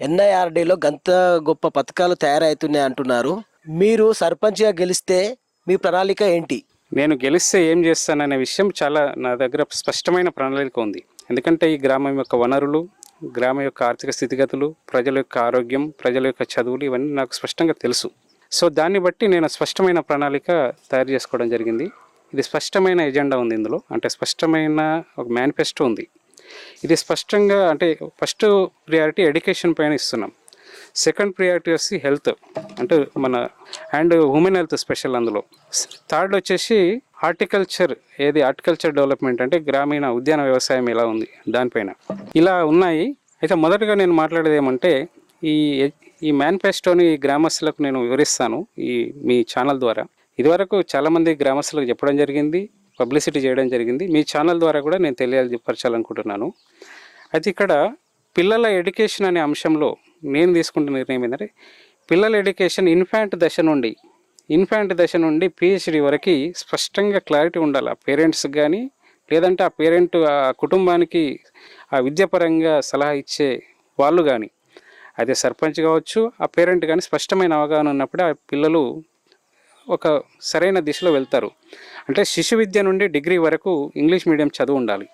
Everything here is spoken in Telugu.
ఎన్ఐఆర్డీలో గంత గొప్ప పథకాలు తయారవుతున్నాయి అంటున్నారు. మీరు సర్పంచ్గా గెలిస్తే మీ ప్రణాళిక ఏంటి? నేను గెలిస్తే ఏం చేస్తాననే విషయం చాలా నా దగ్గర స్పష్టమైన ప్రణాళిక ఉంది. ఎందుకంటే ఈ గ్రామం యొక్క వనరులు గ్రామం యొక్క ఆర్థిక స్థితిగతులు ప్రజల యొక్క ఆరోగ్యం ప్రజల యొక్క చదువులు ఇవన్నీ నాకు స్పష్టంగా తెలుసు. సో దాన్ని బట్టి నేను స్పష్టమైన ప్రణాళిక తయారు చేసుకోవడం జరిగింది. ఇది స్పష్టమైన ఎజెండా ఉంది ఇందులో. అంటే స్పష్టమైన ఒక మేనిఫెస్టో ఉంది. ఇది స్పష్టంగా అంటే ఫస్ట్ ప్రియారిటీ ఎడ్యుకేషన్ పైన ఇస్తున్నాం. సెకండ్ ప్రియారిటీ వచ్చి హెల్త్ అంటే మన అండ్ ఉమెన్ హెల్త్ స్పెషల్ అందులో. థర్డ్ వచ్చేసి హార్టికల్చర్ ఏది హార్టికల్చర్ డెవలప్మెంట్ అంటే గ్రామీణ ఉద్యాన వ్యవసాయం ఎలా ఉంది దానిపైన. ఇలా ఉన్నాయి. అయితే మొదటగా నేను మాట్లాడేది ఏమంటే ఈ ఈ మేనిఫెస్టోని గ్రామస్తులకు నేను వివరిస్తాను ఈ మీ ఛానల్ ద్వారా. ఇదివరకు చాలామంది గ్రామస్తులకు చెప్పడం జరిగింది. పబ్లిసిటీ చేయడం జరిగింది. మీ ఛానల్ ద్వారా కూడా నేను తెలియపరచాలనుకుంటున్నాను అయితే ఇక్కడ పిల్లల ఎడ్యుకేషన్ అనే అంశంలో నేను తీసుకుంటున్న నిర్ణయం ఏంటంటే పిల్లల ఎడ్యుకేషన్ ఇన్ఫాంట్ దశ నుండి ఇన్ఫాంట్ దశ నుండి పిహెచ్డి వరకు స్పష్టంగా క్లారిటీ ఉండాలి. ఆ పేరెంట్స్కి కానీ లేదంటే ఆ పేరెంట్ ఆ కుటుంబానికి ఆ విద్యాపరంగా సలహా ఇచ్చే వాళ్ళు కానీ అయితే సర్పంచ్ కావచ్చు ఆ పేరెంట్ కానీ స్పష్టమైన అవగాహన ఉన్నప్పుడే ఆ పిల్లలు ఒక సరైన దిశలో వెళ్తారు. అంటే శిశు విద్య నుండి డిగ్రీ వరకు ఇంగ్లీష్ మీడియం చదువు ఉండాలి.